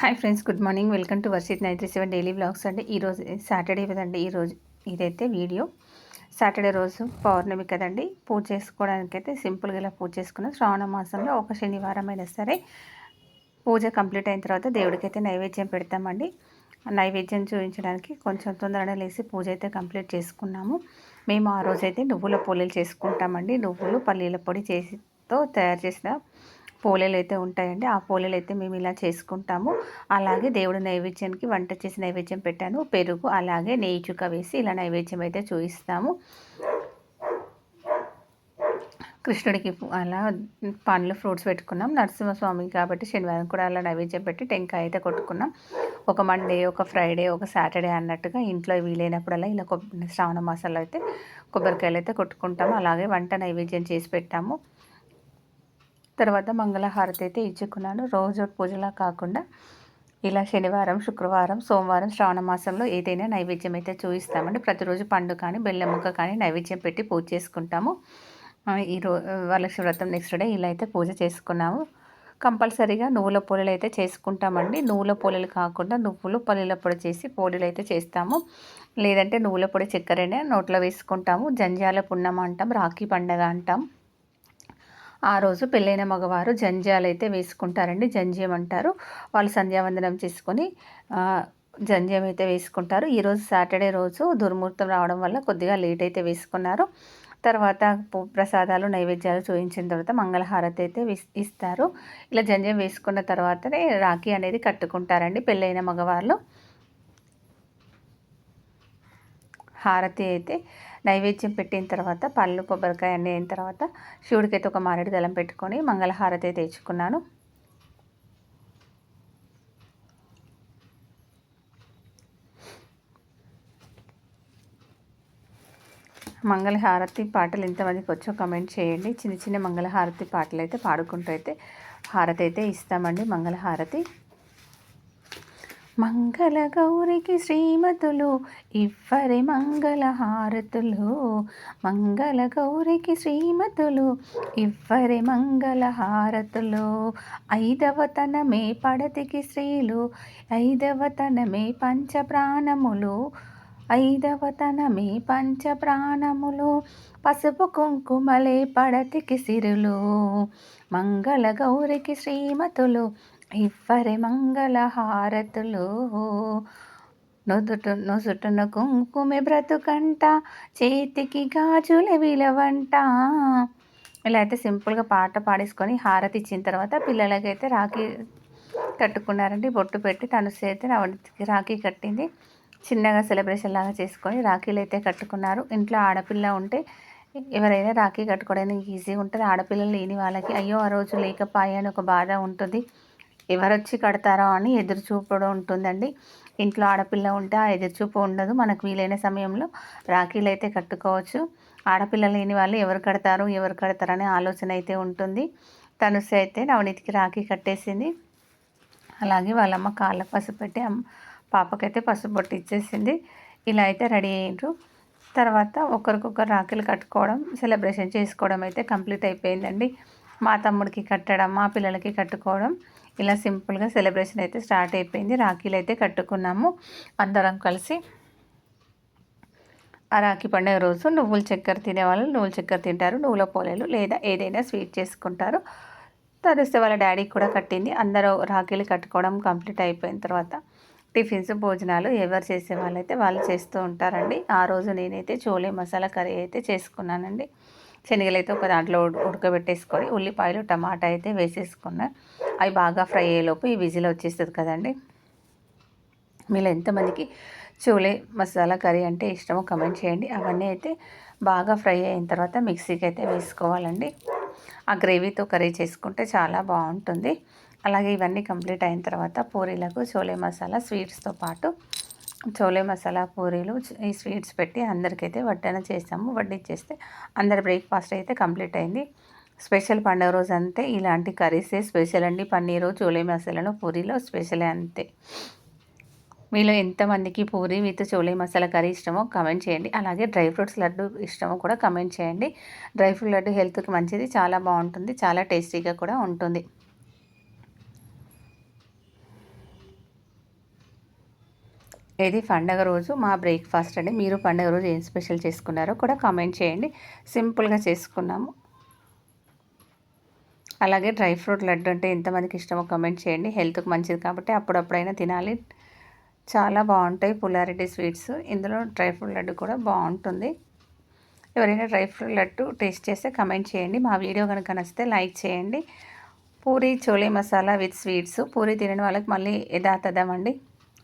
Hi friends good morning. Welcome to Varshith nine three seven daily blogs అండి ఈరోజు Saturday కదండి ఈరోజు ఇదైతే వీడియో. సాటర్డే రోజు పౌర్ణమి కదండి పూజ చేసుకోవడానికి అయితే సింపుల్గా ఇలా పూజ చేసుకున్నాం. శ్రావణ మాసంలో ఒక శనివారం అయినా సరే పూజ కంప్లీట్ అయిన తర్వాత దేవుడికైతే నైవేద్యం పెడతామండి. నైవేద్యం చూపించడానికి కొంచెం తొందరగా లేసి పూజ అయితే కంప్లీట్ చేసుకున్నాము. మేము ఆ రోజైతే నువ్వుల పొల్లలు చేసుకుంటామండి. నువ్వులు పల్లీల పొడి చేసితో తయారు చేసిన పోలేలు అయితే ఉంటాయండి. ఆ పోలేలు అయితే మేము ఇలా చేసుకుంటాము. అలాగే దేవుడు నైవేద్యానికి వంట చేసి నైవేద్యం పెట్టాను. పెరుగు అలాగే నెయ్యి చుక్క వేసి ఇలా నైవేద్యం అయితే చూపిస్తాము కృష్ణుడికి అలా పండ్లు ఫ్రూట్స్ పెట్టుకున్నాం. నరసింహస్వామి కాబట్టి శనివారం కూడా అలా నైవేద్యం పెట్టి టెంకాయ అయితే కొట్టుకున్నాం. ఒక మండే ఒక ఫ్రైడే ఒక సాటర్డే అన్నట్టుగా ఇంట్లో వీలైనప్పుడల్లా ఇలా శ్రావణ మాసాల్లో అయితే కొబ్బరికాయలు అయితే కొట్టుకుంటాము. అలాగే వంట నైవేద్యం చేసి పెట్టాము. తర్వాత మంగళహారతి అయితే ఇచ్చుకున్నాను. రోజు పూజలా కాకుండా ఇలా శనివారం శుక్రవారం సోమవారం శ్రావణ మాసంలో ఏదైనా నైవేద్యం అయితే చూపిస్తామండి ప్రతిరోజు పండు కానీ బెల్లం ముక్క కానీ నైవేద్యం పెట్టి పూజ చేసుకుంటాము. ఈరోజు వరలక్ష్మి వ్రతం నెక్స్ట్ డే ఇలా అయితే పూజ చేసుకున్నాము. కంపల్సరీగా నువ్వుల పొలలు అయితే చేసుకుంటామండి. నువ్వుల పొలలు కాకుండా నువ్వులు పల్లెల పొడి చేసి పోలీలు అయితే చేస్తాము. లేదంటే నువ్వుల పొడి చక్కెరనే నోట్లో వేసుకుంటాము. జంజాల పున్నం అంటాం రాఖీ పండగ అంటాం. ఆ రోజు పెళ్ళైన మగవారు జంజాలు అయితే వేసుకుంటారండి. జంజ్యం అంటారు. వాళ్ళు సంధ్యావందనం చేసుకొని జంజ్యం అయితే వేసుకుంటారు. ఈరోజు సాటర్డే రోజు దుర్ముహూర్తం రావడం వల్ల కొద్దిగా లేట్ అయితే వేసుకున్నారు. తర్వాత ప్రసాదాలు నైవేద్యాలు చూపించిన తర్వాత మంగళహారతి అయితే ఇస్తారు. ఇలా జంజం వేసుకున్న తర్వాతనే రాఖీ అనేది కట్టుకుంటారండి పెళ్ళైన మగవాళ్ళు. హారతి అయితే నైవేద్యం పెట్టిన తర్వాత పళ్ళు కొబ్బరికాయ అన్నీ అయిన తర్వాత శివుడికైతే ఒక మారేడు దళం పెట్టుకొని మంగళహారతి తెచ్చుకున్నాను. మంగళహారతి పాటలు ఇంతమందికి వచ్చో కమెంట్ చేయండి. చిన్న చిన్న మంగళహారతి పాటలు అయితే పాడుకుంటూ అయితే హారతి అయితే ఇస్తామండి. మంగళహారతి. మంగళ గౌరికి శ్రీమతులు ఇవ్వరి మంగళ హారతులు మంగళ గౌరికి శ్రీమతులు ఇవ్వరి మంగళ హారతులు ఐదవ తనమే పడతికి స్త్రీలు ఐదవ తనమే పంచ ప్రాణములు ఐదవ తనమే పంచ ప్రాణములు పసుపు కుంకుమలే పడతికి సిరులు. మంగళ గౌరికి శ్రీమతులు ఇవ్వరి మంగళహారతులు. నుదుట నుసుటున కుంకుమె బ్రతుకంట చేతికి గాజుల విలవంట. ఇలా అయితే సింపుల్గా పాట పాడేసుకొని హారతి ఇచ్చిన తర్వాత పిల్లలకైతే రాఖీ కట్టుకున్నారండి. బొట్టు పెట్టి తను చేతి రాఖీ కట్టింది. చిన్నగా సెలబ్రేషన్ లాగా చేసుకొని రాఖీలు అయితే కట్టుకున్నారు. ఇంట్లో ఆడపిల్ల ఉంటే ఎవరైనా రాఖీ కట్టుకోవడానికి ఈజీగా ఉంటుంది. ఆడపిల్లలు లేని వాళ్ళకి అయ్యో ఆ రోజు లేకపోయాని ఒక బాధ ఉంటుంది. ఎవరొచ్చి కడతారో అని ఎదురు చూపడం ఉంటుందండి. ఇంట్లో ఆడపిల్ల ఉంటే ఆ ఎదురుచూపు ఉండదు. మనకు వీలైన సమయంలో రాఖీలు అయితే కట్టుకోవచ్చు. ఆడపిల్ల లేని వాళ్ళు ఎవరు కడతారు ఎవరు కడతారనే ఆలోచన అయితే ఉంటుంది. తనుసు అయితే నవనీతికి రాఖీ కట్టేసింది. అలాగే వాళ్ళమ్మ కాళ్ళ పసుపు పెట్టి పాపకైతే పసుపు బొట్టు ఇచ్చేసింది. ఇలా అయితే రెడీ అయ్యారు తర్వాత ఒకరికొకరు రాఖీలు కట్టుకోవడం సెలబ్రేషన్ చేసుకోవడం అయితే కంప్లీట్ అయిపోయిందండి. మా తమ్ముడికి కట్టడం మా పిల్లలకి కట్టుకోవడం ఇలా సింపుల్గా సెలబ్రేషన్ అయితే స్టార్ట్ అయిపోయింది. రాఖీలు అయితే కట్టుకున్నాము. అందరం కలిసి ఆ రాఖీ పండుగ రోజు నువ్వుల చక్కెర తినేవాళ్ళు నువ్వుల చక్కెర తింటారు. నువ్వుల పోలేలు లేదా ఏదైనా స్వీట్ చేసుకుంటారు. తరుస్తే వాళ్ళ డాడీకి కూడా కట్టింది. అందరూ రాఖీలు కట్టుకోవడం కంప్లీట్ అయిపోయిన తర్వాత టిఫిన్స్ భోజనాలు ఎవరు చేసే వాళ్ళైతే వాళ్ళు చేస్తూ ఉంటారండి. ఆ రోజు నేనైతే చోలే మసాలా కర్రీ అయితే చేసుకున్నానండి. శనగలు అయితే ఒక దాంట్లో ఉడకబెట్టేసుకొని ఉల్లిపాయలు టమాటా అయితే వేసేసుకున్నా. అవి బాగా ఫ్రై అయ్యేలోపు ఈ విజిల్ వచ్చేస్తుంది కదండి. మీరు ఎంతమందికి చూలే మసాలా కర్రీ అంటే ఇష్టమో కమెంట్ చేయండి. అవన్నీ అయితే బాగా ఫ్రై అయిన తర్వాత మిక్సీకి అయితే వేసుకోవాలండి. ఆ గ్రేవీతో కర్రీ చేసుకుంటే చాలా బాగుంటుంది. అలాగే ఇవన్నీ కంప్లీట్ అయిన తర్వాత పూరీలకు చోలే మసాలా స్వీట్స్తో పాటు చోలే మసాలా పూరీలు ఈ స్వీట్స్ పెట్టి అందరికైతే వడ్డన చేసాము. వడ్డిచ్చేస్తే అందరి బ్రేక్ఫాస్ట్ అయితే కంప్లీట్ అయింది. స్పెషల్ పండుగ రోజు అంతే ఇలాంటి కర్రీసే స్పెషల్ అండి. పన్నీరు చోలే మసాలాను పూరీలో స్పెషల్ అంతే. మీలో ఎంతమందికి పూరి విత్ చోలే మసాలా కర్రీ ఇష్టమో కమెంట్ చేయండి. అలాగే డ్రై ఫ్రూట్స్ లడ్డు ఇష్టమో కూడా కమెంట్ చేయండి. డ్రై ఫ్రూట్ లడ్డు హెల్త్కి మంచిది చాలా బాగుంటుంది చాలా టేస్టీగా కూడా ఉంటుంది. ఇది పండగ రోజు మా బ్రేక్ఫాస్ట్ అండి. మీరు పండగ రోజు ఏం స్పెషల్ చేసుకున్నారో కూడా కామెంట్ చేయండి. సింపుల్గా చేసుకున్నాము. అలాగే డ్రై ఫ్రూట్ లడ్డు అంటే ఎంతమందికి ఇష్టమో కమెంట్ చేయండి. హెల్త్కి మంచిది కాబట్టి అప్పుడప్పుడైనా తినాలి. చాలా బాగుంటాయి పుల్లారెడ్డి స్వీట్స్. ఇందులో డ్రై ఫ్రూట్ లడ్డు కూడా బాగుంటుంది. ఎవరైనా డ్రై ఫ్రూట్ లడ్డు టేస్ట్ చేస్తే కమెంట్ చేయండి. మా వీడియో కనుక నచ్చితే లైక్ చేయండి. Puri chole masala with sweets. Puri తినని వాళ్ళకి మళ్ళీ యథాతథమండి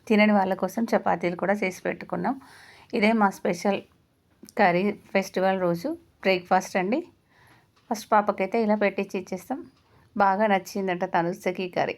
తినని వాళ్ళ కోసం చపాతీలు కూడా చేసి పెట్టుకున్నాం. ఇదే మా స్పెషల్ కర్రీ ఫెస్టివల్ రోజు. బ్రేక్ఫాస్ట్ అండి. ఫస్ట్ పాపకైతే ఇలా పెట్టించి ఇచ్చేస్తాం. బాగా నచ్చిందంట తనుస్తకి కర్రీ.